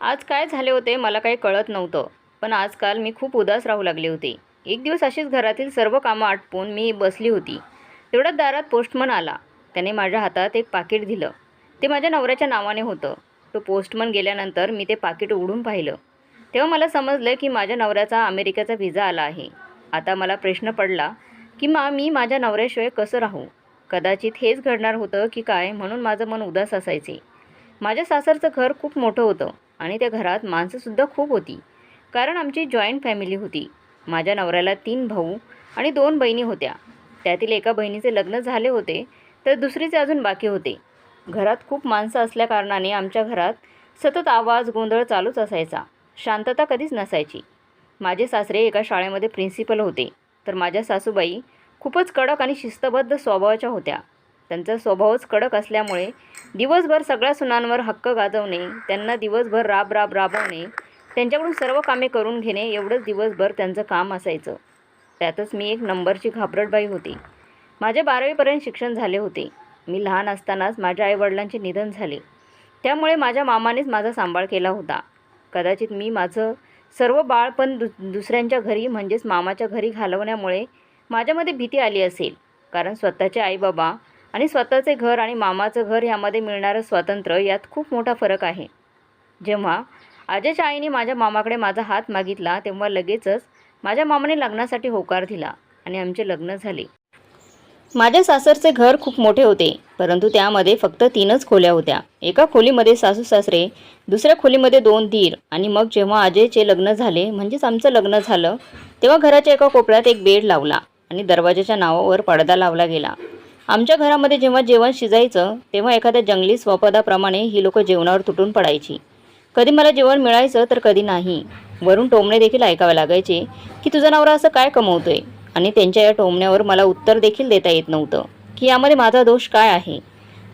आज काय झाले होते मला काही कळत नव्हतं पण आजकाल मी खूप उदास राहू लागले होते. एक दिवस अशीच घरातील सर्व कामं आटपून मी बसली होती. तेवढ्यात दारात पोस्टमन आला. त्याने माझ्या हातात एक पाकिट दिलं. ते माझ्या नवऱ्याच्या नावाने होतं. तो पोस्टमन गेल्यानंतर मी ते पाकिट उघडून पाहिलं. तेव्हा मला समजलं की माझ्या नवऱ्याचा अमेरिकेचा व्हिजा आला आहे. आता मला प्रश्न पडला की मा मी माझ्या नवऱ्याशिवाय कसं राहू? कदाचित हेच घडणार होतं की काय? म्हणून माझं मन उदास असायचे. माझ्या सासरचं घर खूप मोठं होतं. आणि त्या घरात माणसंसुद्धा खूप होती. कारण आमची जॉईंट फॅमिली होती. माझ्या नवऱ्याला तीन भाऊ आणि दोन बहिणी होत्या. त्यातील एका बहिणीचे लग्न झाले होते तर दुसरीचे अजून बाकी होते. घरात खूप माणसं असल्याकारणाने आमच्या घरात सतत आवाज गोंधळ चालूच असायचा. शांतता कधीच नसायची. माझे सासरे एका शाळेमध्ये प्रिन्सिपल होते तर माझ्या सासूबाई खूपच कडक आणि शिस्तबद्ध स्वभावाच्या होत्या. त्यांचा स्वभावच कडक असल्यामुळे दिवसभर सगळ्या सुनांवर हक्क गाजवणे त्यांना दिवसभर राब राब राबवणे त्यांच्याकडून सर्व कामे करून घेणे एवढंच दिवसभर त्यांचं काम असायचं. त्यातच मी एक नंबरची घाबरटबाई होती. माझे बारावीपर्यंत शिक्षण झाले होते. मी लहान असतानाच माझ्या आईवडिलांचे निधन झाले. त्यामुळे माझ्या मामानेच माझा सांभाळ केला होता. कदाचित मी माझं सर्व बाळपण दु दुसऱ्यांच्या घरी म्हणजेच मामाच्या घरी घालवण्यामुळे माझ्यामध्ये भीती आली असेल. कारण स्वतःचे आईबाबा आणि स्वतःचे घर आणि मामाचं घर यामध्ये मिळणारं स्वातंत्र्य यात खूप मोठा फरक आहे. जेव्हा आजच्या आईने माझ्या मामाकडे माझा हात मागितला तेव्हा लगेचच माझ्या मामाने लग्नासाठी होकार दिला आणि आमचे लग्न झाले. माझ्या सासरचे घर खूप मोठे होते परंतु त्यामध्ये फक्त तीनच खोल्या होत्या. एका खोलीमध्ये सासू सासरे दुसऱ्या खोलीमध्ये दोन धीर आणि मग जेव्हा अजयचे लग्न झाले म्हणजेच आमचं लग्न झालं तेव्हा घराच्या एका कोपऱ्यात एक बेड लावला आणि दरवाजाच्या नावावर पडदा लावला गेला. आमच्या घरामध्ये जेव्हा जेवण शिजायचं तेव्हा एखाद्या जंगली स्वपदाप्रमाणे ही लोकं जेवणावर तुटून पडायची. कधी मला जेवण मिळायचं तर कधी नाही. वरून टोमणे देखील ऐकावे लागायचे की तुझा नवरा असं काय कमवतोय? आणि त्यांच्या या टोमण्यावर मला उत्तर देखील देता येत नव्हतं की यामध्ये माझा दोष काय आहे?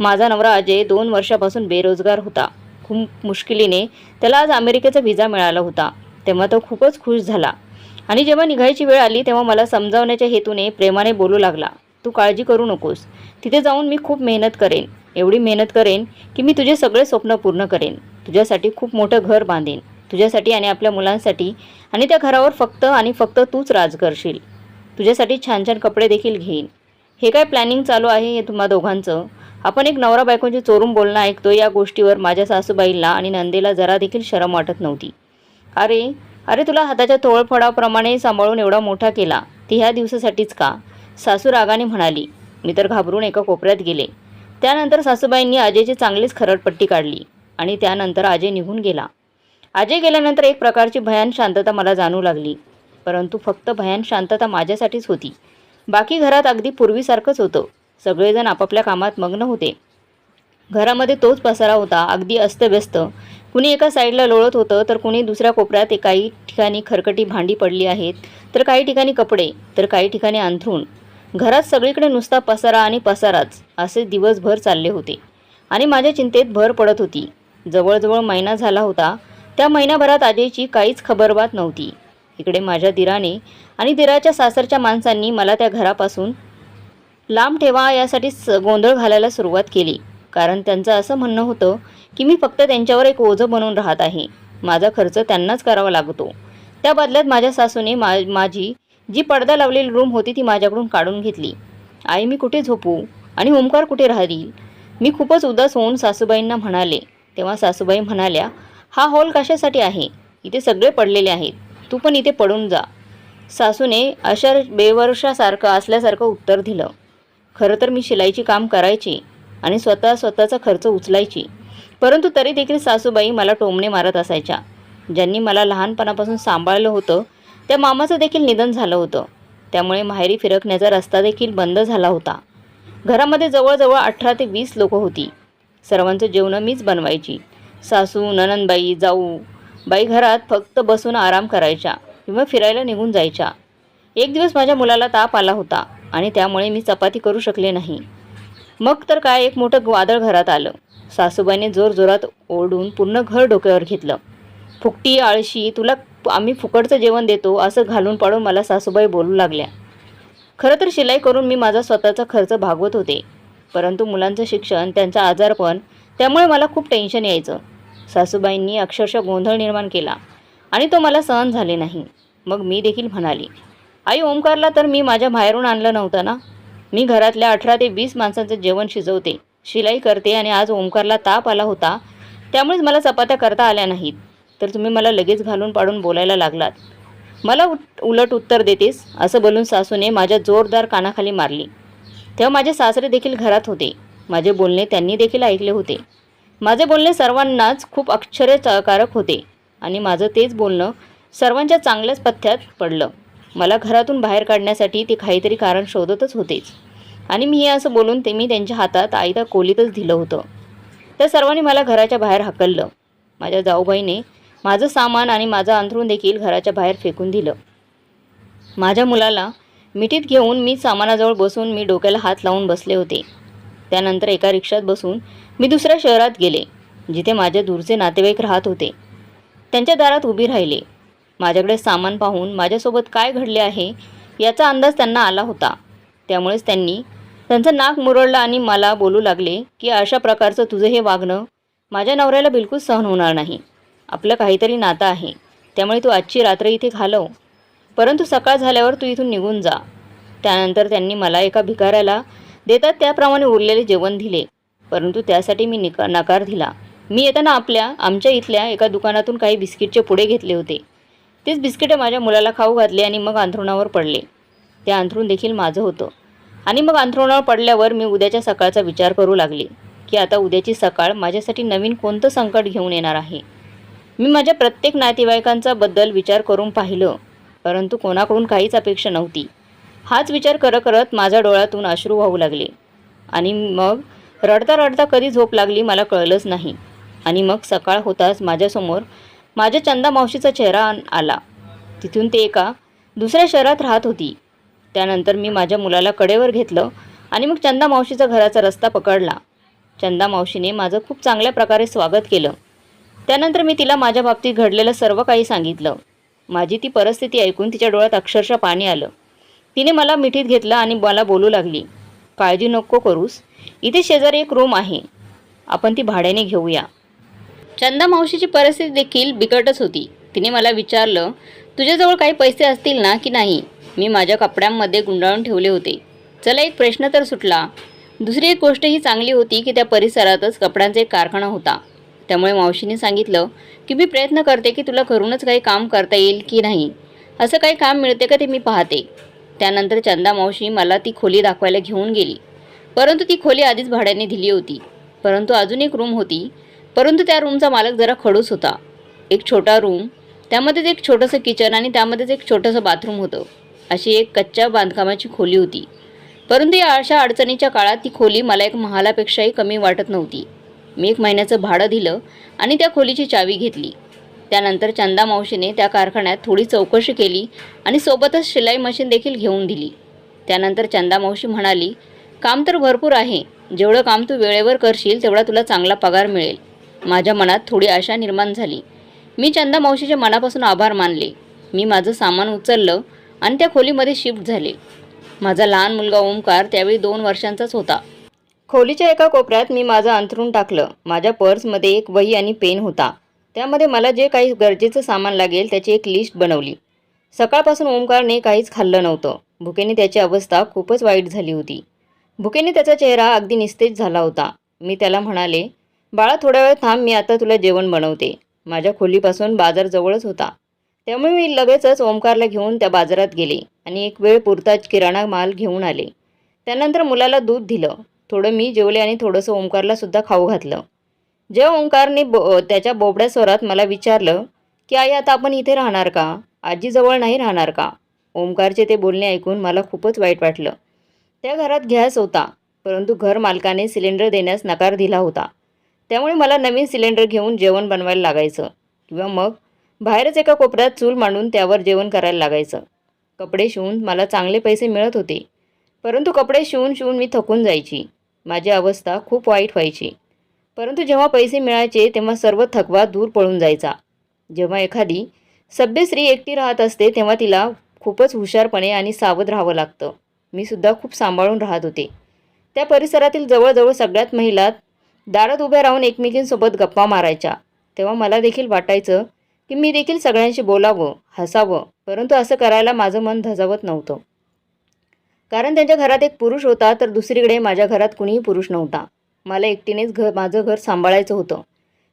माझा नवरा अजय दोन वर्षापासून बेरोजगार होता. खूप मुश्किलीने त्याला आज अमेरिकेचा व्हिजा मिळाला होता. तेव्हा तो खूपच खुश झाला. आणि जेव्हा निघायची वेळ आली तेव्हा मला समजावण्याच्या हेतूने प्रेमाने बोलू लागला. तू काळजी करू नकोस. तिथे जाऊन मी खूप मेहनत करेन. एवढी मेहनत करेन की मी तुझे सगळे स्वप्न पूर्ण करेन. तुझ्यासाठी खूप मोठं घर बांधेन. तुझ्यासाठी आणि आपल्या मुलांसाठी आणि त्या घरावर फक्त आणि फक्त तूच राज करशील. तुझ्यासाठी छान छान कपडे देखील घेईन. हे काय प्लॅनिंग चालू आहे हे तुम्हा दोघांचं? आपण एक नवरा बायकोची चोरून बोलणं ऐकतो या गोष्टीवर माझ्या सासूबाईला आणि नंदेला जरा देखील शरम वाटत नव्हती. अरे अरे तुला हाताच्या तोळफडाप्रमाणे सांभाळून एवढा मोठा केला. ती ह्या दिवसासाठीच का? सासू रागाने म्हणाली मी तर घाबरून एका कोपऱ्यात गेले. त्यानंतर सासूबाईंनी अजयची चांगलीच खरडपट्टी काढली आणि त्यानंतर अजय निघून गेला. अजय गेल्यानंतर एक प्रकारची भयान शांतता मला जाणू लागली. परंतु फक्त भयान शांतता माझ्यासाठीच होती. बाकी घरात अगदी पूर्वीसारखंच होतं. सगळेजण आपापल्या कामात मग्न होते. घरामध्ये तोच पसारा होता अगदी अस्तव्यस्त. कुणी एका साईडला लोळत होतं तर कुणी दुसऱ्या कोपऱ्यात काही ठिकाणी खरकटी भांडी पडली आहेत तर काही ठिकाणी कपडे तर काही ठिकाणी अंथरूण. घरात सगळीकडे नुसता पसारा आणि पसाराच असे दिवसभर चालले होते. आणि माझ्या चिंतेत भर पडत होती. जवळजवळ महिना झाला होता. त्या महिन्याभरात आजीची काहीच खबरबात नव्हती. इकडे माझ्या दिराने आणि दिराच्या सासरच्या माणसांनी मला त्या घरापासून लांब ठेवा यासाठी स गोंधळ घालायला सुरुवात केली. कारण त्यांचं असं म्हणणं होतं की मी फक्त त्यांच्यावर एक ओझं बनून राहत आहे. माझा खर्च त्यांनाच करावा लागतो. त्या बदल्यात माझ्या सासूने मा माझी जी पडदा लावलेली रूम होती ती माझ्याकडून काढून घेतली. आई मी कुठे झोपू? आणि ओंकार कुठे राहील मी खूपच उदास होऊन सासूबाईंना म्हणाले. तेव्हा सासूबाई म्हणाल्या हा हॉल कशासाठी आहे? इथे सगळे पडलेले आहेत. तू पण इथे पडून जा. सासूने अशा बेवर्षासारखं असल्यासारखं उत्तर दिलं. खरं तर मी शिलाईची काम करायची आणि स्वतः स्वतःचा खर्च उचलायची. परंतु तरी देखील सासूबाई मला टोमणे मारत असायच्या. ज्यांनी मला लहानपणापासून सांभाळलं होतं त्या मामाचं देखील निधन झालं होतं. त्यामुळे माहेरी फिरकण्याचा रस्ता देखील बंद झाला होता. घरामध्ये जवळजवळ अठरा ते वीस लोकं होती. सर्वांचं जेवणं मीच बनवायची. सासू ननंदबाई जाऊ बाई घरात फक्त बसून आराम करायच्या किंवा फिरायला निघून जायच्या. एक दिवस माझ्या मुलाला ताप आला होता आणि त्यामुळे मी चपाती करू शकले नाही. मग तर काय एक मोठं वादळ घरात आलं. सासूबाईने जोरजोरात ओरडून पूर्ण घर डोक्यावर घेतलं. फुकटी आळशी तुला आम्ही फुकटचं जेवण देतो असं घालून पाडून मला सासूबाई बोलू लागल्या. खरं तर शिलाई करून मी माझा स्वतःचा खर्च भागवत होते. परंतु मुलांचं शिक्षण त्यांचं आजारपण त्यामुळे मला खूप टेन्शन यायचं. सासूबाईंनी अक्षरशः गोंधळ निर्माण केला आणि तो मला सहन झाले नाही. मग मी देखील म्हणाली आई ओंकारला तर मी माझ्या बाहेरून आणलं नव्हतं ना? मी घरातल्या अठरा ते वीस माणसांचं जेवण शिजवते शिलाई करते आणि आज ओंकारला ताप आला होता त्यामुळेच मला चपात्या करता आल्या नाहीत. तर तुम्ही मला लगेच घालून पाडून बोलायला लागलात. मला उट उलट उत्तर देतेस असं बोलून सासूने माझ्या जोरदार कानाखाली मारली. तेव्हा माझे सासरे देखील घरात होते. माझे बोलणे त्यांनी देखील ऐकले होते. माझे बोलणे सर्वांनाच खूप आश्चर्यकारक होते आणि माझं तेच बोलणं सर्वांच्या चांगल्याच पथ्यात पडलं. मला घरातून बाहेर काढण्यासाठी ते काहीतरी कारण शोधतच होतेच. आणि मी हे असं बोलून ते मी त्यांच्या हातात आईदा कोलीतच दिलं होतं. त्या सर्वांनी मला घराच्या बाहेर हकललं. माझ्या जाऊबाईने माझं सामान आणि माझं अंथरूण देखील घराच्या बाहेर फेकून दिलं. माझ्या मुलाला मिठीत घेऊन मी सामानाजवळ बसून मी डोक्याला हात लावून बसले होते. त्यानंतर एका रिक्षात बसून मी दुसऱ्या शहरात गेले जिथे माझे दूरचे नातेवाईक राहत होते. त्यांच्या दारात उभी राहिले. माझ्याकडे सामान पाहून माझ्यासोबत काय घडले आहे याचा अंदाज त्यांना आला होता. त्यामुळेच त्यांनी त्यांचं नाक मुरडलं आणि मला बोलू लागले की अशा प्रकारचं तुझं हे वागणं माझ्या नवऱ्याला बिलकुल सहन होणार नाही. आपलं काहीतरी नातं आहे. त्यामुळे तू आजची रात्र इथे घालव. परंतु सकाळ झाल्यावर तू इथून निघून जा. त्यानंतर त्यांनी मला एका भिकाऱ्याला देतात त्याप्रमाणे उरलेले जेवण दिले. परंतु त्यासाठी मी निका नकार दिला. मी येताना आपल्या आमच्या इथल्या एका दुकानातून काही बिस्किटचे पुढे घेतले होते. तेच बिस्किटे माझ्या मुलाला खाऊ घातले आणि मग अंथरुणावर पडले. ते अंथरूण देखील माझं होतं. आणि मग अंथरुणावर पडल्यावर मी उद्याच्या सकाळचा विचार करू लागले की आता उद्याची सकाळ माझ्यासाठी नवीन कोणतं संकट घेऊन येणार आहे? मी माझ्या प्रत्येक नातेवाईकांचा बद्दल विचार करून पाहिलं परंतु कोणाकडून काहीच अपेक्षा नव्हती. हाच विचार करत करत माझ्या डोळ्यातून अश्रू वाहू लागले. आणि मग रडता रडता कधी झोप लागली मला कळलंच नाही. आणि मग सकाळ होताच माझ्यासमोर माझ्या चंदा मावशीचा चेहरा आला. तिथून ते एका दुसऱ्या शहरात राहत होती. त्यानंतर मी माझ्या मुलाला कडेवर घेतलं आणि मग चंदा मावशीचा घराचा रस्ता पकडला. चंदा मावशीने माझं खूप चांगल्या प्रकारे स्वागत केलं. त्यानंतर मी तिला माझ्या बाबतीत घडलेलं सर्व काही सांगितलं. माझी ती परिस्थिती ऐकून तिच्या डोळ्यात अक्षरशः पाणी आलं. तिने मला मिठीत घेतलं आणि मला बोलू लागली काळजी नको करूस. इथे शेजारी एक रूम आहे. आपण ती भाड्याने घेऊया. चंदा मावशीची परिस्थिती देखील बिकटच होती. तिने मला विचारलं तुझ्याजवळ काही पैसे असतील ना की नाही? मी माझ्या कपड्यांमध्ये गुंडाळून ठेवले होते. चला एक प्रश्न तर सुटला. दुसरी एक गोष्ट ही चांगली होती की त्या परिसरातच कपड्यांचा एक कारखाना होता. त्यामुळे मावशीने सांगितलं की मी प्रयत्न करते की तुला घरूनच काही काम करता येईल की नाही. असं काही काम मिळते का ते मी पाहते. त्यानंतर चंदा मावशी मला ती खोली दाखवायला घेऊन गेली. परंतु ती खोली आधीच भाड्याने दिली होती. परंतु अजून एक रूम होती. परंतु त्या रूमचा मालक जरा खडूस होता. एक छोटा रूम त्यामध्येच एक छोटंसं किचन आणि त्यामध्येच एक छोटंसं बाथरूम होतं. अशी एक कच्च्या बांधकामाची खोली होती. परंतु या अशा अडचणीच्या काळात ती खोली मला एक महालापेक्षाही कमी वाटत नव्हती. मी एक महिन्याचं भाडं दिलं आणि त्या खोलीची चावी घेतली. त्यानंतर चंदा मावशीने त्या कारखान्यात थोडी चौकशी केली आणि सोबतच शिलाई मशीन देखील घेऊन दिली. त्यानंतर चंदा मावशी म्हणाली काम तर भरपूर आहे. जेवढं काम तू वेळेवर करशील तेवढा तुला चांगला पगार मिळेल. माझ्या मनात थोडी आशा निर्माण झाली. मी चंदा मावशीच्या मनापासून आभार मानले. मी माझं सामान उचललं आणि त्या खोलीमध्ये शिफ्ट झाले. माझा लहान मुलगा ओंकार त्यावेळी दोन वर्षांचाच होता. खोलीच्या एका कोपऱ्यात मी माझं अंथरून टाकलं. माझ्या पर्समध्ये एक वही आणि पेन होता. त्यामध्ये मला जे काही गरजेचं सामान लागेल त्याची एक लिस्ट बनवली. सकाळपासून ओंकारने काहीच खाल्लं नव्हतं. भुकेने त्याची अवस्था खूपच वाईट झाली होती. भुकेने त्याचा चेहरा अगदी निस्तेज झाला होता. मी त्याला म्हणाले बाळा थोडा वेळ थांब मी आता तुला जेवण बनवते. माझ्या खोलीपासून बाजार जवळच होता. त्यामुळे मी लगेचच ओंकारला घेऊन त्या बाजारात गेले आणि एक वेळ पुरताच किराणा माल घेऊन आले. त्यानंतर मुलाला दूध दिलं. थोडं मी जेवले आणि थोडंसं ओंकारला सुद्धा खाऊ घातलं. जेव्हा ओंकारने बो त्याच्या बोबड्या स्वरात मला विचारलं की आई आता आपण इथे राहणार का? आजीजवळ नाही राहणार का? ओंकारचे ते बोलणे ऐकून मला खूपच वाईट वाटलं. त्या घरात गॅस होता परंतु घर मालकाने सिलेंडर देण्यास नकार दिला होता. त्यामुळे मला नवीन सिलेंडर घेऊन जेवण बनवायला लागायचं किंवा मग बाहेरच एका कोपऱ्यात चूल मांडून त्यावर जेवण करायला लागायचं. कपडे शिवून मला चांगले पैसे मिळत होते परंतु कपडे शिवून शिवून मी थकून जायची. माझी अवस्था खूप वाईट व्हायची. परंतु जेव्हा पैसे मिळायचे तेव्हा सर्व थकवा दूर पळून जायचा. जेव्हा एखादी सभ्य स्त्री एकटी राहत असते तेव्हा तिला खूपच हुशारपणे आणि सावध राहावं लागतं. मी सुद्धा खूप सांभाळून राहत होते. त्या परिसरातील जवळजवळ सगळ्यात महिला दारात उभ्या राहून एकमेकींसोबत गप्पा मारायच्या. तेव्हा मला देखील वाटायचं की मी देखील सगळ्यांशी बोलावं हसावं परंतु असं करायला माझं मन धजावत नव्हतं. कारण त्यांच्या घरात एक पुरुष होता तर दुसरीकडे माझ्या घरात कुणीही पुरुष नव्हता. मला एकटीनेच घर माझं घर सांभाळायचं होतं.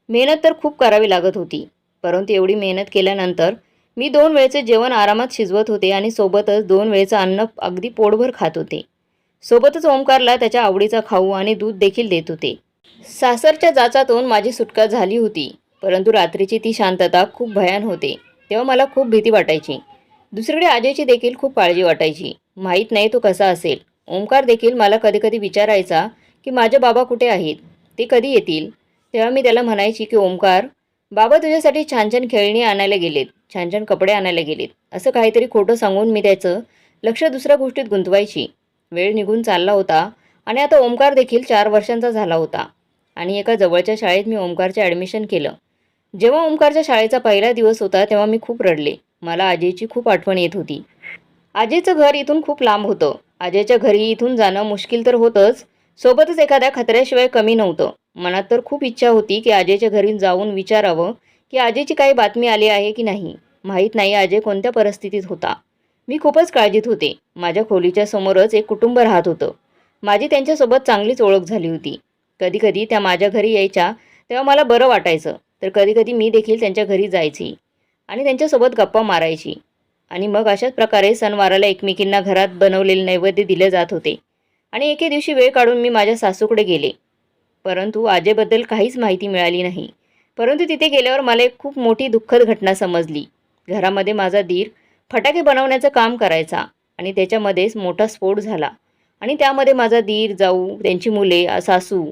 मेहनत तर खूप करावी लागत होती परंतु एवढी मेहनत केल्यानंतर मी दोन वेळचे जेवण आरामात शिजवत होते आणि सोबतच दोन वेळचं अन्न अगदी पोटभर खात होते. सोबतच ओंकारला त्याच्या आवडीचा खाऊ आणि दूध देखील देत होते. सासरच्या जाचातून माझी सुटका झाली होती परंतु रात्रीची ती शांतता खूप भयान होते तेव्हा मला खूप भीती वाटायची. दुसरीकडे अजयची देखील खूप काळजी वाटायची. माहीत नाही तो कसा असेल. ओंकार देखील मला कधीकधी विचारायचा की माझे बाबा कुठे आहेत? ते कधी येतील? तेव्हा मी त्याला म्हणायची की ओंकार बाबा तुझ्यासाठी छान छान खेळणी आणायला गेलेत. छान छान कपडे आणायला गेलेत. असं काहीतरी खोटं सांगून मी त्याचं लक्ष दुसऱ्या गोष्टीत गुंतवायची. वेळ निघून चालला होता आणि आता ओंकार देखील चार वर्षांचा झाला होता. आणि एका जवळच्या शाळेत मी ओंकारचे ॲडमिशन केलं. जेव्हा ओंकारच्या शाळेचा पहिला दिवस होता तेव्हा मी खूप रडले. मला आजीची खूप आठवण येत होती. आजीचं घर इथून खूप लांब होतं. आजीच्या घरी इथून जाणं मुश्किल तर होतंच. सोबतच एखाद्या खतऱ्याशिवाय कमी नव्हतं. मनात तर खूप इच्छा होती की आजीच्या घरी जाऊन विचारावं की आजीची काही बातमी आली आहे की नाही. माहीत नाही अजय कोणत्या परिस्थितीत होता. मी खूपच काळजीत होते. माझ्या खोलीच्या समोरच एक कुटुंब राहत होतं. माझी त्यांच्यासोबत चांगलीच ओळख झाली होती. कधीकधी त्या माझ्या घरी यायच्या तेव्हा मला बरं वाटायचं. तर कधीकधी मी देखील त्यांच्या घरी जायची. आणि त्यांच्यासोबत गप्पा मारायची. आणि मग अशाच प्रकारे सणवाराला एकमेकींना घरात बनवलेले नैवेद्य दिले जात होते. आणि एके दिवशी वेळ काढून मी माझ्या सासूकडे गेले. परंतु आजेबद्दल काहीच माहिती मिळाली नाही. परंतु तिथे गेल्यावर मला एक खूप मोठी दुःखद घटना समजली. घरामध्ये माझा दीर फटाके बनवण्याचं काम करायचा आणि त्याच्यामध्येच मोठा स्फोट झाला. आणि त्यामध्ये माझा दीर जाऊ त्यांची मुले सासू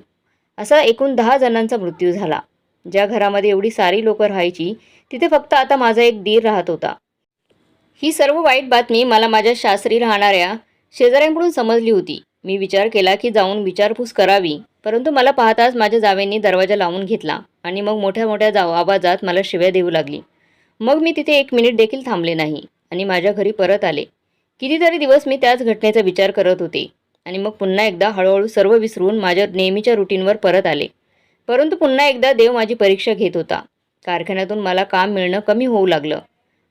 असा एकूण दहा जणांचा मृत्यू झाला. ज्या घरामध्ये एवढी सारी लोकं राहायची तिथे फक्त आता माझा एक दीर राहत होता. ही सर्व वाईट बातमी मला माझ्या शास्त्री राहणाऱ्या शेजाऱ्यांकडून समजली होती. मी विचार केला की जाऊन विचारपूस करावी परंतु मला पाहताच माझ्या जावेंनी दरवाजा लावून घेतला आणि मग मोठ्या मोठ्या जाव आवाजात मला शिव्या देऊ लागली. मग मी तिथे एक मिनिट देखील थांबले नाही आणि माझ्या घरी परत आले. कितीतरी दिवस मी त्याच घटनेचा विचार करत होते आणि मग पुन्हा एकदा हळूहळू सर्व विसरून माझ्या नेहमीच्या रुटीनवर परत आले. परंतु पुन्हा एकदा देव माझी परीक्षा घेत होता. कारखान्यातून मला काम मिळणं कमी होऊ लागलं.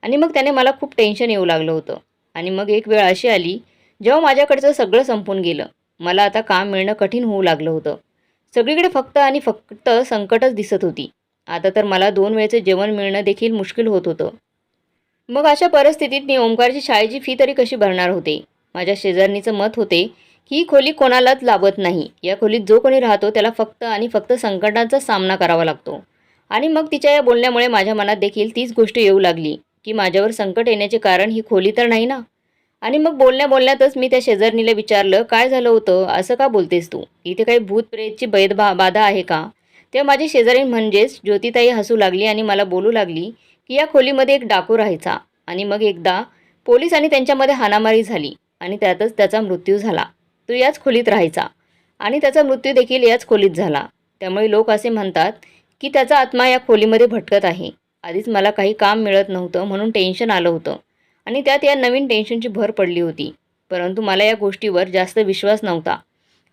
आणि मग त्याने मला खूप टेन्शन येऊ लागलं होतं. आणि मग एक वेळ अशी आली जेव्हा माझ्याकडचं सगळं संपून गेलं. मला आता काम मिळणं कठीण होऊ लागलं होतं. सगळीकडे फक्त आणि फक्त संकटच दिसत होती. आता तर मला दोन वेळचं जेवण मिळणं देखील मुश्किल होत होतं. मग अशा परिस्थितीत मी ओंकारची शाळेची फी तरी कशी भरणार होते? माझ्या शेजारणीचं मत होते ही खोली कोणालाच लाभत नाही. या खोलीत जो कोणी राहतो त्याला फक्त आणि फक्त संकटांचा सामना करावा लागतो. आणि मग तिच्या या बोलण्यामुळे माझ्या मनात देखील तीच गोष्ट येऊ लागली की माझ्यावर संकट येण्याचे कारण ही खोली तर नाही ना? आणि मग बोलण्या बोलण्यातच मी त्या शेजारणीला विचारलं काय झालं होतं? असं का बोलतेस तू? इथे काही भूत प्रेतची बाधा आहे का? तेव्हा माझी शेजारी म्हणजेच ज्योतिताई हसू लागली आणि मला बोलू लागली की या खोलीमध्ये एक डाकू राहायचा. आणि मग एकदा पोलीस आणि त्यांच्यामध्ये हाणामारी झाली आणि त्यातच त्याचा मृत्यू झाला. तो याच खोलीत राहायचा आणि त्याचा मृत्यू देखील याच खोलीत झाला. त्यामुळे लोक असे म्हणतात की त्याचा आत्मा या खोलीमध्ये भटकत आहे. आधीच मला काही काम मिळत नव्हतं म्हणून टेन्शन आलं होतं. आणि त्यात या नवीन टेन्शनची भर पडली होती. परंतु मला या गोष्टीवर जास्त विश्वास नव्हता.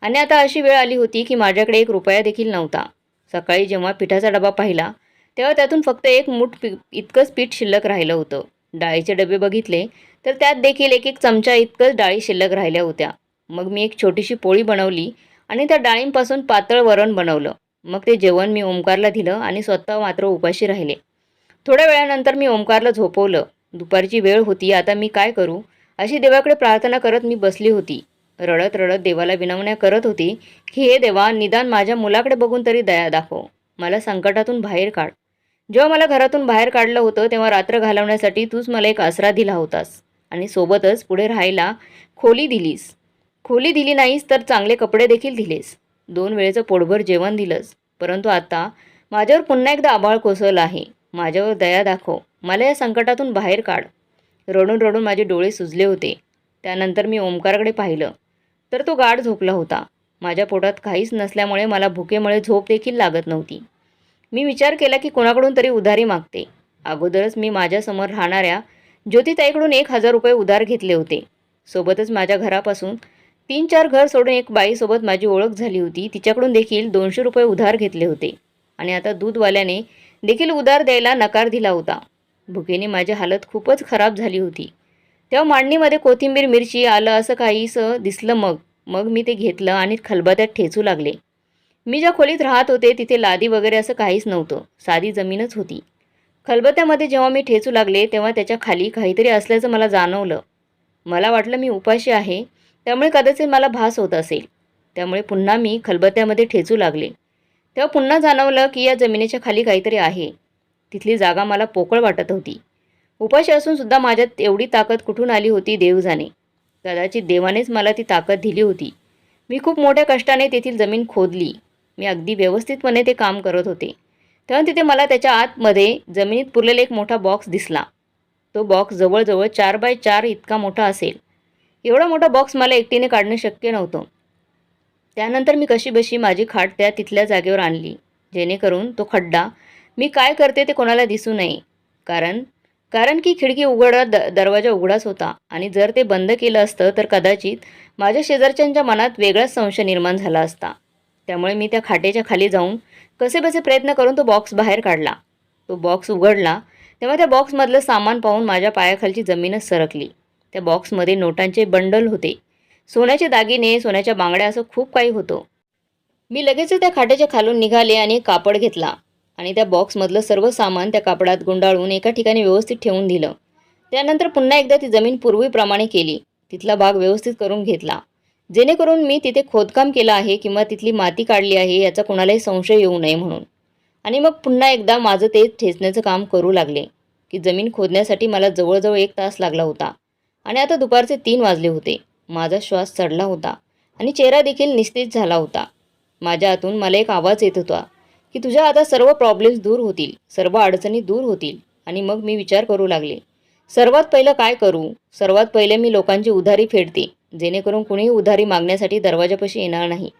आणि आता अशी वेळ आली होती की माझ्याकडे एक रुपया देखील नव्हता. सकाळी जेव्हा पिठाचा डबा पाहिला तेव्हा त्यातून फक्त एक मूठ पी इतकंच पीठ शिल्लक राहिलं होतं. डाळीचे डबे बघितले तर त्यात देखील एक एक चमचा इतकंच डाळी शिल्लक राहिल्या होत्या. मग मी एक छोटीशी पोळी बनवली आणि त्या डाळींपासून पातळ वरण बनवलं. मग ते जेवण मी ओंकारला दिलं आणि स्वतः मात्र उपाशी राहिले. थोड्या वेळानंतर मी ओंकारला झोपवलं. दुपारची वेळ होती आता मी काय करू? अशी देवाकडे प्रार्थना करत मी बसली होती. रडत रडत देवाला विनवण्या करत होती की हे देवा निदान माझ्या मुलाकडे बघून तरी दया दाखव. मला संकटातून बाहेर काढ. जेव्हा मला घरातून बाहेर काढलं होतं तेव्हा रात्र घालवण्यासाठी तूच मला एक आसरा दिला होतास आणि सोबतच पुढे राहायला खोली दिलीस. खोली दिली नाहीस तर चांगले कपडे देखील दिलेस. दोन वेळेचं पोटभर जेवण दिलंस. परंतु आता माझ्यावर पुन्हा एकदा आभाळ कोसळलं आहे. माझ्यावर दया दाखव. मला या संकटातून बाहेर काढ. रडून रडून माझे डोळे सुजले होते. त्यानंतर मी ओंकाराकडे पाहिलं. तर तो गाढ झोपला होता. माझ्या पोटात काहीच नसल्यामुळे मला भुकेमुळे झोप देखील लागत नव्हती. मी विचार केला की कोणाकडून तरी उधारी मागते. अगोदरच मी माझ्यासमोर राहणाऱ्या ज्योतिताईकडून एक हजार रुपये उधार घेतले होते. सोबतच माझ्या घरापासून तीन चार घर सोडून एक बाईसोबत माझी ओळख झाली होती. तिच्याकडून देखील दोनशे रुपये उधार घेतले होते. आणि आता दूधवाल्याने देखील उधार द्यायला नकार दिला होता. भुकेने माझी हालत खूपच खराब झाली होती. तेव्हा मांडणीमध्ये कोथिंबीर मिरची आलं असं काहीसं दिसलं मग. मग मी ते घेतलं आणि खलबत्यात ठेचू लागले. मी ज्या खोलीत राहत होते तिथे लादी वगैरे असं काहीच नव्हतं. साधी जमीनच होती. खलबत्यामध्ये जेव्हा मी ठेचू लागले तेव्हा त्याच्याखाली काहीतरी असल्याचं मला जाणवलं. मला वाटलं मी उपाशी आहे. त्यामुळे कदाचित मला भास होत असेल. त्यामुळे पुन्हा मी खलबत्त्यामध्ये ठेचू लागले. तेव्हा पुन्हा जाणवलं की या जमिनीच्या खाली काहीतरी आहे. तिथली जागा मला पोकळ वाटत होती. उपाशी असूनसुद्धा माझ्यात एवढी ताकद कुठून आली होती देव जाणे कदाचित देवानेच मला ती ताकद दिली होती. मी खूप मोठ्या कष्टाने तेथील जमीन खोदली. मी अगदी व्यवस्थितपणे ते काम करत होते. तेव्हा तिथे मला त्याच्या आतमध्ये जमिनीत पुरलेला एक मोठा बॉक्स दिसला. तो बॉक्स जवळजवळ चार बाय चार इतका मोठा असेल. एवढा मोठा बॉक्स मला एकटीने काढणं शक्य नव्हतं. त्यानंतर मी कशी बशी माझी खाट त्या तिथल्या जागेवर आणली जेणेकरून तो खड्डा मी काय करते ते कोणाला दिसू नये. कारण कारण की खिडकी उघडा द दरवाजा उघडाच होता आणि जर ते बंद केलं असतं तर कदाचित माझ्या शेजारच्यांच्या मनात वेगळाच संशय निर्माण झाला असता. त्यामुळे मी त्या खाटेच्या खाली जाऊन कसेबसे प्रयत्न करून तो बॉक्स बाहेर काढला. तो बॉक्स उघडला तेव्हा त्या बॉक्समधलं सामान पाहून माझ्या पायाखालची जमीनच सरकली. त्या बॉक्समध्ये नोटांचे बंडल होते. सोन्याचे दागिने सोन्याच्या बांगड्या असं खूप काही होतं. मी लगेच त्या खाट्याच्या खालून निघाले आणि कापड घेतला आणि त्या बॉक्समधलं सर्व सामान त्या कापडात गुंडाळून एका ठिकाणी व्यवस्थित ठेवून दिलं. त्यानंतर पुन्हा एकदा ती जमीन पूर्वीप्रमाणे केली. तिथला भाग व्यवस्थित करून घेतला. जेणेकरून मी तिथे खोदकाम केलं आहे किंवा तिथली माती काढली आहे याचा कोणालाही संशय येऊ नये म्हणून. आणि मग पुन्हा एकदा माझं ते ठेचण्याचं काम करू लागले की जमीन खोदण्यासाठी मला जवळजवळ एक तास लागला होता. आणि आता दुपारचे तीन वाजले होते. माझा श्वास चढला होता आणि चेहरा देखील निस्तेज झाला होता. माझ्या हातून मला एक आवाज येत होता की तुझ्या आता सर्व प्रॉब्लेम्स दूर होतील सर्व अडचणी दूर होतील आणि मग मी विचार करू लागले. सर्वात पहिलं काय करू? सर्वात पहिले मी लोकांची उधारी फेडते जेणेकरून कुणीही उधारी मागण्यासाठी दरवाजापाशी येणार नाही.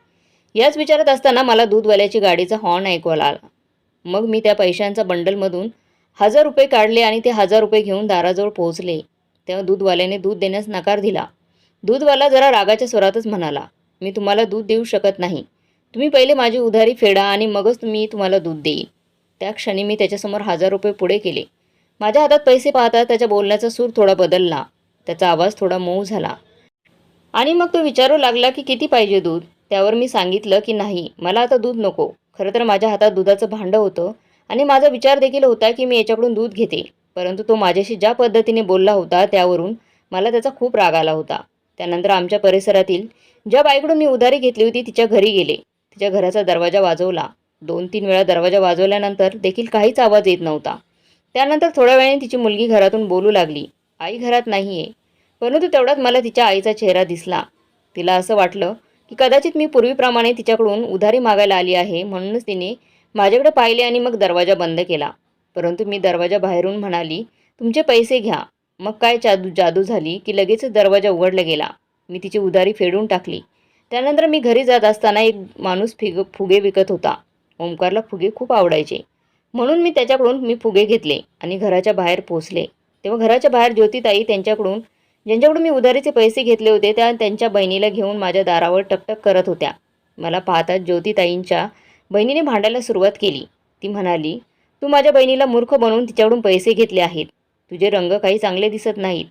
याच विचारात असताना मला दूधवाल्याची गाडीचा हॉर्न ऐकवायला आला. मग मी त्या पैशांचा बंडलमधून हजार रुपये काढले आणि ते हजार रुपये घेऊन दाराजवळ पोहोचले. तेव्हा दूधवाल्याने दूध देण्यास नकार दिला. दूधवाला जरा रागाच्या स्वरातच म्हणाला मी तुम्हाला दूध देऊ शकत नाही. तुम्ही पहिले माझी उधारी फेडा आणि मगच मी तुम्हाला दूध देईन. त्या क्षणी मी त्याच्यासमोर हजार रुपये पुढे केले. माझ्या हातात पैसे पाहता त्याच्या बोलण्याचा सूर थोडा बदलला. त्याचा आवाज थोडा मऊ झाला. आणि मग तो विचारू लागला की किती पाहिजे दूध? त्यावर मी सांगितलं की नाही. मला आता दूध नको. खरं तर माझ्या हातात दुधाचं भांडं होतं आणि माझा विचार देखील होता की मी याच्याकडून दूध घेते. परंतु तो माझ्याशी ज्या पद्धतीने बोलला होता त्यावरून मला त्याचा खूप राग आला होता. त्यानंतर आमच्या परिसरातील ज्या बाईकडून मी उधारी घेतली होती तिच्या घरी गेले. तिच्या घराचा दरवाजा वाजवला. दोन तीन वेळा दरवाजा वाजवल्यानंतर देखील काहीच आवाज येत नव्हता. त्यानंतर थोड्या वेळाने तिची मुलगी घरातून बोलू लागली. आई घरात नाही आहे परंतु तेवढ्यात मला तिच्या आईचा चेहरा दिसला. तिला असं वाटलं की कदाचित मी पूर्वीप्रमाणे तिच्याकडून उधारी मागायला आली आहे म्हणूनच तिने माझ्याकडे पाहिले आणि मग दरवाजा बंद केला. परंतु मी दरवाजा बाहेरून म्हणाली तुमचे पैसे घ्या. मग काय जादू जादू झाली की लगेचच दरवाजा उघडला गेला. मी तिची उधारी फेडून टाकली. त्यानंतर मी घरी जात असताना एक माणूस फिग फुगे विकत होता. ओंकारला फुगे खूप आवडायचे. म्हणून मी त्याच्याकडून मी फुगे घेतले आणि घराच्या बाहेर पोचले तेव्हा घराच्या बाहेर ज्योतिताई त्यांच्याकडून ज्यांच्याकडून मी उधारीचे पैसे घेतले होते त्या त्यांच्या बहिणीला घेऊन माझ्या दारावर टकटक करत होत्या. मला पाहताच ज्योतिताईंच्या बहिणीने भांडायला सुरुवात केली. ती म्हणाली तू माझ्या बहिणीला मूर्ख बनवून तिच्याकडून पैसे घेतले आहेत. तुझे रंग काही चांगले दिसत नाहीत.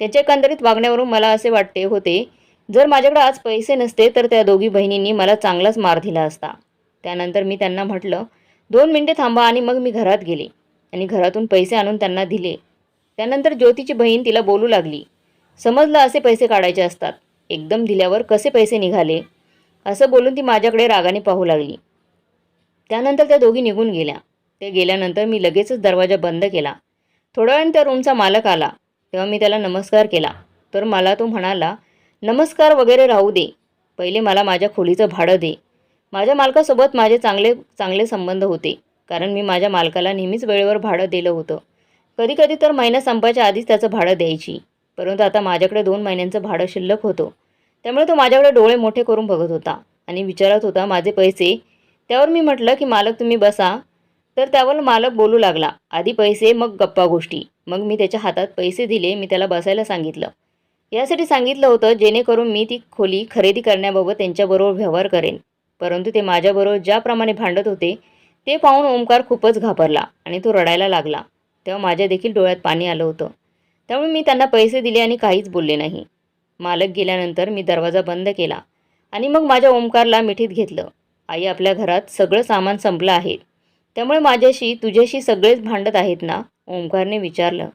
त्यांच्या एकंदरीत वागण्यावरून मला असे वाटते होते जर माझ्याकडे आज पैसे नसते तर त्या दोघी बहिणींनी मला चांगलाच मार दिला असता. त्यानंतर मी त्यांना म्हटलं दोन मिनटे थांबा आणि मग मी घरात गेले. आणि घरातून पैसे आणून त्यांना दिले. त्यानंतर ज्योतीची बहीण तिला बोलू लागली समजलं असे पैसे काढायचे असतात. एकदम दिल्यावर कसे पैसे निघाले? असं बोलून ती माझ्याकडे रागाने पाहू लागली. त्यानंतर त्या दोघी निघून गेल्या. ते गेल्यानंतर मी लगेचच दरवाजा बंद केला. थोड्या वेळाने त्या रूमचा मालक आला. तेव्हा मी त्याला नमस्कार केला. तर मला तो म्हणाला नमस्कार वगैरे राहू दे. पहिले मला माझ्या खोलीचं भाडं दे. माझ्या मालकासोबत माझे चांगले चांगले संबंध होते. कारण मी माझ्या मालकाला नेहमीच वेळेवर भाडं दिलं होतं. कधीकधी तर महिना संपायच्या आधीच त्याचं भाडं द्यायची. परंतु आता माझ्याकडे दोन महिन्यांचं भाडं शिल्लक होतं. त्यामुळे तो माझ्याकडे डोळे मोठे करून बघत होता आणि विचारत होता माझे पैसे? त्यावर मी म्हटलं की मालक तुम्ही बसा. तर त्यावर मालक बोलू लागला. आधी पैसे मग गप्पा गोष्टी. मग मी त्याच्या हातात पैसे दिले मी त्याला बसायला सांगितलं. यासाठी सांगितलं होतं जेणेकरून मी ती खोली खरेदी करण्याबाबत त्यांच्याबरोबर व्यवहार करेन. परंतु ते माझ्याबरोबर ज्याप्रमाणे भांडत होते ते पाहून ओंकार खूपच घाबरला आणि तो रडायला लागला. तेव्हा माझ्या देखील डोळ्यात पाणी आलं होतं. त्यामुळे मी त्यांना पैसे दिले आणि काहीच बोलले नाही. मालक गेल्यानंतर मी दरवाजा बंद केला आणि मग माझ्या ओंकारला मिठीत घेतलं. आई आपल्या घरात सगळं सामान संपलं आहे. त्यामुळे माझ्याशी तुझ्याशी सगळेच भांडत आहेत ना? ओंकारने विचारलं.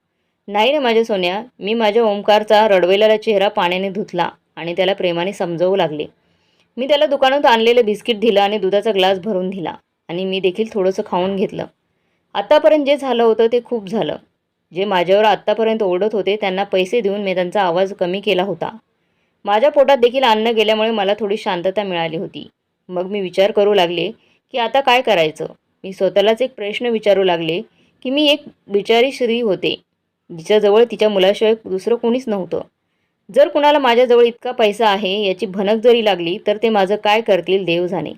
नाही रे माझ्या सोन्या मी माझ्या ओंकारचा रडवेलेला चेहरा पाण्याने धुतला आणि त्याला प्रेमाने समजवू लागले. मी त्याला दुकानात आणलेलं बिस्किट दिलं आणि दुधाचा ग्लास भरून दिला आणि मी देखील थोडंसं खाऊन घेतलं. आत्तापर्यंत जे झालं होतं ते खूप झालं. जे माझ्यावर आत्तापर्यंत ओढत होते त्यांना पैसे देऊन मी त्यांचा आवाज कमी केला होता. माझ्या पोटात देखील अन्न गेल्यामुळे मला थोडी शांतता मिळाली होती. मग मी विचार करू लागले की आता काय करायचं? मी स्वतःलाच एक प्रश्न विचारू लागले की मी एक बिचारी स्त्री होते जिच्याजवळ तिच्या मुलाशिवाय दुसरं कोणीच नव्हतं. जर कुणाला माझ्याजवळ इतका पैसा आहे याची भनक जरी लागली तर ते माझं काय करतील देव जाणे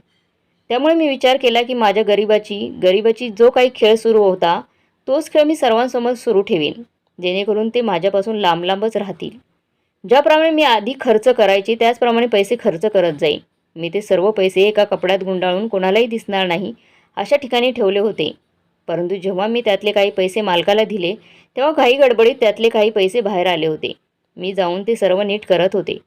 त्यामुळे मी विचार केला की माझ्या गरिबाची गरिबाची जो काही खेळ सुरू होता तोच खेळ मी सर्वांसमोर सुरू ठेवेन जेणेकरून ते माझ्यापासून लांब लांबच राहतील. ज्याप्रमाणे मी आधी खर्च करायची त्याचप्रमाणे पैसे खर्च करत जाईन. मी ते सर्व पैसे एका कपड्यात गुंडाळून कोणालाही दिसणार नाही अशा ठिकाणी ठेवले होते. परंतु जेव्हा मी त्यातले काही पैसे मालकाला दिले तेव्हा काही गडबडीत त्यातले काही पैसे बाहेर आले होते. मी जाऊन ते सर्व नीट करत होते.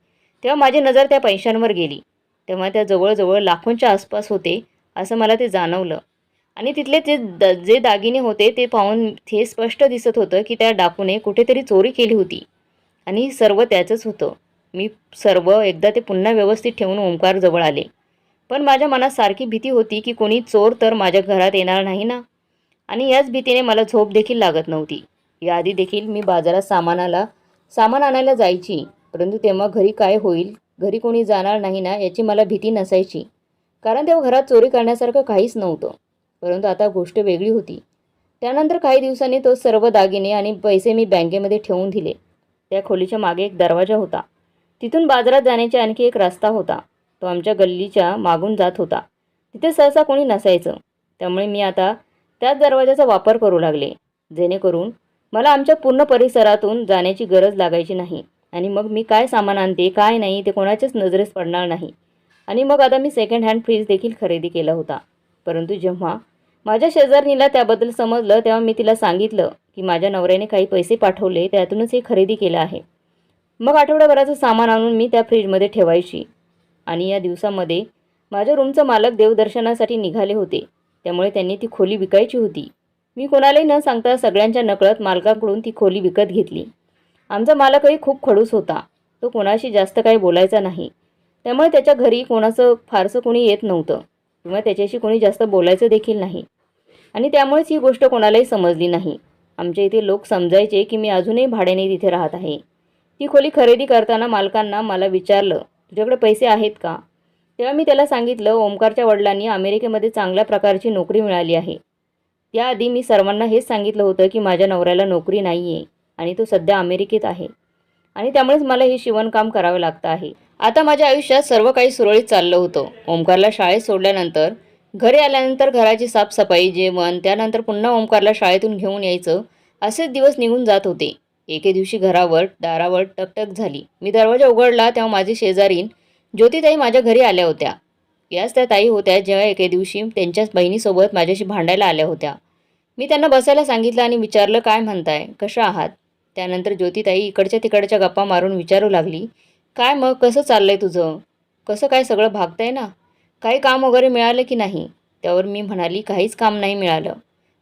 तेव्हा माझी नजर त्या पैशांवर गेली. तेव्हा त्या जवळजवळ लाखोंच्या आसपास होते असं मला ते जाणवलं. आणि तिथले ते द जे दागिने होते ते पाहून हे स्पष्ट दिसत होतं की त्या डाकूने कुठेतरी चोरी केली होती. आणि सर्व त्याचंच होतं. मी सर्व एकदा ते पुन्हा व्यवस्थित ठेवून ओंकार जवळ आले. पण माझ्या मनात सारखी भीती होती की कोणी चोर तर माझ्या घरात येणार नाही ना? आणि याच भीतीने मला झोप देखील लागत नव्हती. याआधी देखील मी बाजारात सामानाला सामान आणायला जायची परंतु तेव्हा घरी काय होईल घरी कोणी जाणार नाही ना याची मला भीती नसायची. कारण तेव्हा घरात चोरी करण्यासारखं काहीच नव्हतं. परंतु आता गोष्ट वेगळी होती. त्यानंतर काही दिवसांनी तो सर्व दागिने आणि पैसे मी बँकेमध्ये ठेवून दिले. त्या खोलीच्या मागे एक दरवाजा होता. तिथून बाजारात जाण्याचा आणखी एक रस्ता होता. तो आमच्या गल्लीच्या मागून जात होता. तिथे सहसा कोणी नसायचं. त्यामुळे मी आता त्याच दरवाजाचा वापर करू लागले. जेणेकरून मला आमच्या पूर्ण परिसरातून जाण्याची गरज लागायची नाही. आणि मग मी काय सामान आणते काय नाही ते कोणाच्याच नजरेस पडणार नाही. आणि मग आता मी सेकंड हँड फ्रीज देखील खरेदी केला होता. परंतु जेव्हा माझ्या शेजारणीला त्याबद्दल समजलं तेव्हा मी तिला सांगितलं की माझ्या नवऱ्याने काही पैसे पाठवले त्यातूनच हे खरेदी केलं आहे. मग आठवड्याभराचं सामान आणून मी त्या फ्रीजमध्ये ठेवायची. आणि या दिवसामध्ये माझ्या रूमचं मालक देवदर्शनासाठी निघाले होते. त्यामुळे त्यांनी ती खोली विकायची होती. मी कोणालाही न सांगता सगळ्यांच्या नकळत मालकाकडून ती खोली विकत घेतली. आमचा मालकही खूप खडूस होता. तो कोणाशी जास्त काही बोलायचा नाही. त्यामुळे त्याच्या घरी कोणाचं फारसं कोणी येत नव्हतं. किंवा त्याच्याशी कोणी जास्त बोलायचं देखील नाही. आणि त्यामुळेच ही गोष्ट कोणालाही समजली नाही. आमच्या इथे लोक समजायचे की मी अजूनही भाड्याने तिथे राहत आहे. ती खोली खरेदी करताना मालकांना मला विचारलं तुझ्याकडे पैसे आहेत का? तेव्हा मी त्याला सांगितलं ओमकारच्या वडिलांनी अमेरिकेमध्ये चांगल्या प्रकारची नोकरी मिळाली आहे. त्याआधी मी सर्वांना हेच सांगितलं होतं की माझ्या नवऱ्याला नोकरी नाही आहे आणि तो सध्या अमेरिकेत आहे. आणि त्यामुळेच मला हे शिवणकाम करावं लागतं आहे. आता माझ्या आयुष्यात सर्व काही सुरळीत चाललं होतं. ओमकारला शाळेत सोडल्यानंतर घरी आल्यानंतर घराची साफसफाई जेवण त्यानंतर पुन्हा ओमकारला शाळेतून घेऊन यायचं असेच दिवस निघून जात होते. एके दिवशी घरावर दारावर टकटक झाली. मी दरवाजा उघडला तेव्हा माझी शेजारीन ज्योतिताई माझ्या घरी आल्या होत्या. याच त्या ताई होत्या जेव्हा एके दिवशी त्यांच्याच बहिणीसोबत माझ्याशी भांडायला आल्या होत्या. मी त्यांना बसायला सांगितलं आणि विचारलं काय म्हणताय? कशा आहात? त्यानंतर ज्योतिताई इकडच्या तिकडच्या गप्पा मारून विचारू लागली काय मग? कसं चाललंय तुझं? कसं काय सगळं भागतंय ना? काही काम वगैरे मिळालं की नाही? त्यावर मी म्हणाली काहीच काम नाही मिळालं.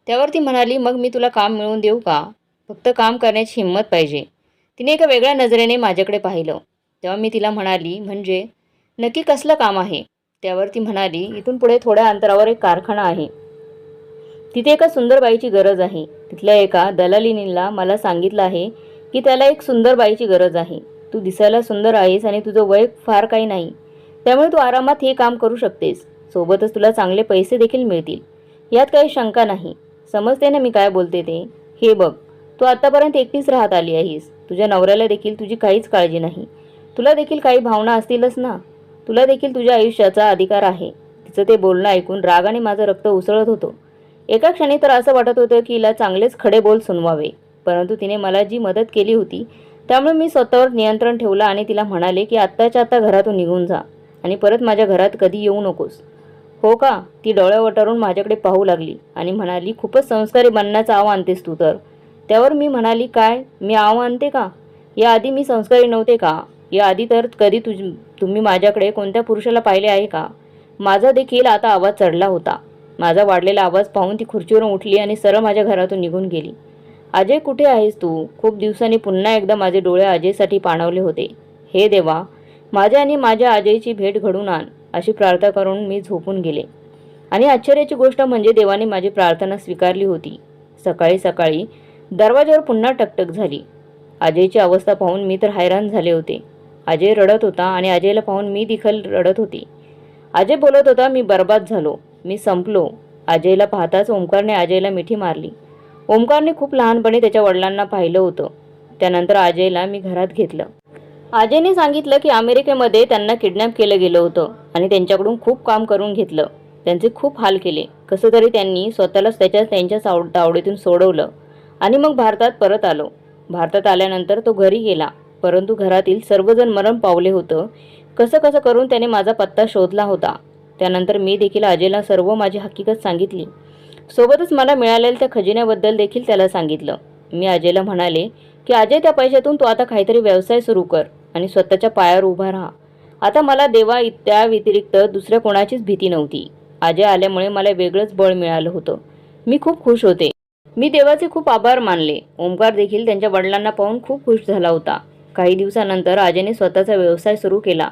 त्यावर ती म्हणाली मग मी तुला काम मिळवून देऊ का? फक्त काम करण्याची हिंमत पाहिजे. तिने एका वेगळ्या नजरेने माझ्याकडे पाहिलं. तेव्हा मी तिला म्हणाली म्हणजे? नक्की कसलं काम आहे? त्यावर ती म्हणाली इथून पुढे थोड्या अंतरावर एक कारखाना आहे. तिथे एका सुंदर बाईची गरज आहे. तिथल्या एका दलालिनीला मला सांगितलं आहे की त्याला एक सुंदर बाईची गरज आहे. तू दिसायला सुंदर आहेस आणि तुझं वय फार काही नाही. त्यामुळे तू आरामात हे काम करू शकतेस. सोबतच तुला चांगले पैसे देखील मिळतील. यात काही शंका नाही. समजते ना मी काय बोलते ते? हे बघ. तू आत्तापर्यंत एकटीच राहत आली आहेस. तुझ्या नवऱ्याला देखील तुझी काहीच काळजी नाही. तुला देखील काही भावना असतीलच ना? तुला देखील तुझ्या आयुष्याचा अधिकार आहे. तिचं ते बोलणं ऐकून रागाने माझं रक्त उसळत होतं. एका क्षणी तर असं वाटत होतं की हिला चांगलेच खडे बोल सुनवावे. परंतु तिने मला जी मदत केली होती त्यामुळे मी स्वतःवर नियंत्रण ठेवलं आणि तिला म्हणाले की आत्ताच्या आत्ता घरातून निघून जा आणि परत माझ्या घरात कधी येऊ नकोस. हो का? ती डोळ्या वटारून माझ्याकडे पाहू लागली आणि म्हणाली खूपच संस्कारी बनण्याचं आव आणतेस तू तर. त्यावर मी म्हणाली काय? मी आव आणते का? याआधी मी संस्कारी नव्हते का? याआधी तर कधी तुझ तुम्ही माझ्याकडे कोणत्या पुरुषाला पाहिले आहे का? माझा देखील आता आवाज चढला होता. माझा वाढलेला आवाज पाहून ती खुर्चीवरून उठली आणि सरळ माझ्या घरातून निघून गेली. अजय कुठे आहेस तू? खूप दिवसांनी पुन्हा एकदा माझे डोळे अजयसाठी पाणवले होते. हे देवा माझ्या आणि माझ्या अजयची भेट घडून आण अशी प्रार्थना करून मी झोपून गेले. आणि आश्चर्याची गोष्ट म्हणजे देवाने माझी प्रार्थना स्वीकारली होती. सकाळी सकाळी दरवाज्यावर पुन्हा टकटक झाली. अजयची अवस्था पाहून मी तर हैराण झाले होते. अजय रडत होता आणि अजयला पाहून मी देखील रडत होती. अजय बोलत होता मी बर्बाद झालो. मी संपलो. अजयला पाहताच ओंकारने अजयला मिठी मारली. ओंकारने खूप लहानपणी त्याच्या वडिलांना पाहिलं होतं. त्यानंतर अजयला मी घरात घेतलं. अजयने सांगितलं की अमेरिकेमध्ये त्यांना किडनॅप केलं गेलं होतं आणि त्यांच्याकडून खूप काम करून घेतलं. त्यांचे खूप हाल केले. कसं तरी त्यांनी स्वतःलाच त्याच्या त्यांच्या साव तावडीतून सोडवलं. आणि मग भारतात परत आलो. भारतात आल्यानंतर तो घरी गेला. परंतु घरातील सर्वजण मरण पावले होतं. कसं कसं करून त्याने माझा पत्ता शोधला होता. त्यानंतर मी देखील अजयला सर्व माझी हकीकत सांगितली. सोबतच मला मिळालेल्या त्या खजिन्याबद्दल देखील त्याला सांगितलं. मी अजयला म्हणाले की अजय त्या पैशातून तू आता काहीतरी व्यवसाय सुरू कर आणि स्वतःच्या पायावर उभा राहा. आता मला देवा इत्या त्या व्यतिरिक्त दुसऱ्या कोणाचीच भीती नव्हती. अजय आल्यामुळे मला वेगळंच बळ मिळालं होतं. मी खूप खुश होते. मी देवाचे खूप आभार मानले. ओंकार देखील त्यांच्या वडिलांना पाहून खूप खुश झाला होता. काही दिवसानंतर अजयने स्वतःचा व्यवसाय सुरू केला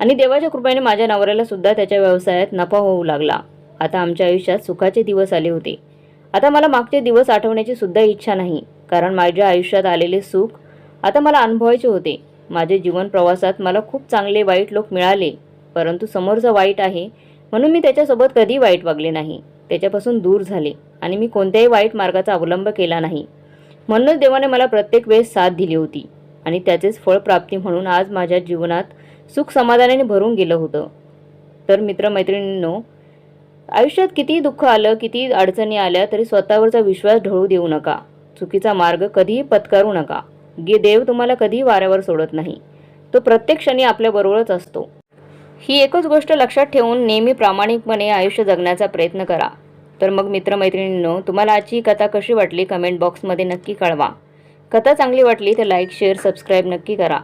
आणि देवाच्या कृपेने माझ्या नवऱ्याला सुद्धा त्याच्या व्यवसायात नफा होऊ लागला. आता आमच्या आयुष्यात सुखाचे दिवस आले होते. आता मला मागचे दिवस आठवण्याची सुद्धा इच्छा नाही. कारण माझ्या आयुष्यात आलेले सुख आता मला अनुभवायचे होते. माझे जीवन प्रवासात मला खूप चांगले वाईट लोक मिळाले. परंतु समोरचं वाईट आहे म्हणून मी त्याच्यासोबत कधी वाईट वागले नाही. त्याच्यापासून दूर झाले. आणि मी कोणत्याही वाईट मार्गाचा अवलंब केला नाही. म्हणूनच देवाने मला प्रत्येक वेळेस साथ दिली होती आणि त्याचेच फळप्राप्ती म्हणून आज माझ्या जीवनात सुख समाधानाने भरून गेलं होतं. तर मित्रमैत्रिणींनो आयुष्यात कितीही दुःख आलं किती अडचणी आल्या तरी स्वतःवरचा विश्वास ढळू देऊ नका. चुकीचा मार्ग कधीही पत्करू नका. गे देव तुम्हाला कधीही वाऱ्यावर सोडत नाही. तो प्रत्येक क्षणी आपल्याबरोबरच असतो. ही एकच गोष्ट लक्षात ठेवून नेहमी प्रामाणिकपणे आयुष्य जगण्याचा प्रयत्न करा. तर मग मित्रमैत्रिणींनो तुम्हाला आजची कथा कशी वाटली? कमेंट बॉक्समध्ये नक्की कळवा. कथा चांगली वाटली तर लाईक शेअर सबस्क्राईब नक्की करा.